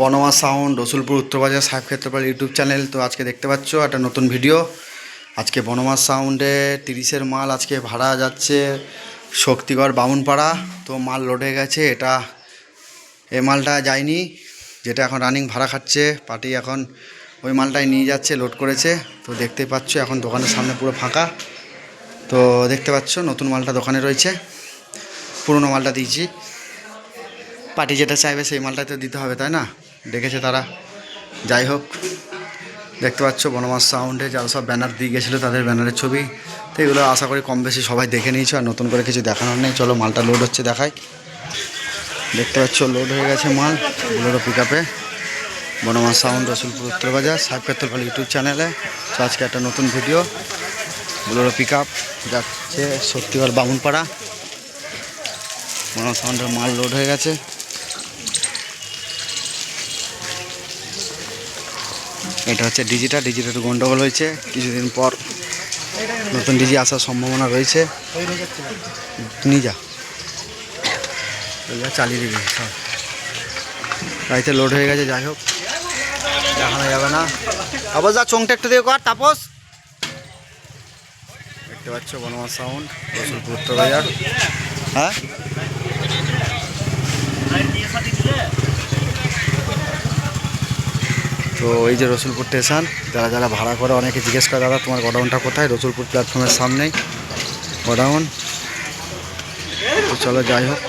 বনমা sound, Rasulpur উত্তরবাজার সাহেব Kshetrapal YouTube channel. তো আজকে দেখতে পাচ্ছ, একটা নতুন ভিডিও। আজকে বনমা সাউন্ডে তিরিশের মাল আজকে ভাড়া যাচ্ছে শক্তিগড় বামুনপাড়া। তো মাল লোড গেছে, এটা এই মালটা যায়নি, যেটা এখন রানিং ভাড়া খাচ্ছে। পার্টি এখন ওই মালটাই নিয়ে যাচ্ছে, লোড করেছে। তো দেখতেই পাচ্ছ, এখন দোকানের সামনে পুরো ফাঁকা। তো দেখতে পাচ্ছ, নতুন মালটা দোকানে রয়েছে। পুরনো মালটা দিয়েছি। পার্টি যেটা চাইবে সেই মালটাই তো দিতে হবে, তাই না? ডেকেছে তারা। যাই হোক, দেখতে পাচ্ছ বনমাস সাউন্ডে যারা সব ব্যানার দিয়ে গেছিল তাদের ব্যানারের ছবি। তো এগুলো আশা করি কম বেশি সবাই দেখে নিয়েছো, আর নতুন করে কিছু দেখানোর নেই। চলো, মালটা লোড হচ্ছে দেখাই। দেখতে পাচ্ছ লোড হয়ে গেছে মাল বুলোরো পিক আপে বনমাস সাউন্ড, রসুলপুর উত্তরবাজার সাহেব পেত্তরপাল ইউটিউব চ্যানেলে। তো আজকে একটা নতুন ভিডিও বুলোরো পিক আপ যাচ্ছে সত্যিকার বামুনপাড়া। বনমাস সাউন্ডের মাল লোড হয়ে গেছে। এটা হচ্ছে ডিজিটা ডিজিটা একটু গন্ডগোল হয়েছে। কিছুদিন পর নতুন ডিজি আসার সম্ভাবনা রয়েছে। নিয়ে যা। চালিয়ে দিবি সব। গাড়িতে লোড হয়ে গেছে যাই হোক। দেখানো যাবে না। তাপস যা চোংটা একটু দিয়ে কর তাপস। দেখতে পাচ্ছ বনমাস সাউন্ড রসুলপুর বাজার হ্যাঁ? তো এই যে রসুলপুর স্টেশন, যারা যারা ভাড়া করে অনেকে জিজ্ঞেস করে, দাদা, তোমার গোডাউনটা কোথায়? রসুলপুর প্ল্যাটফর্মের সামনেই গোডাউন। চলো, যাই হোক।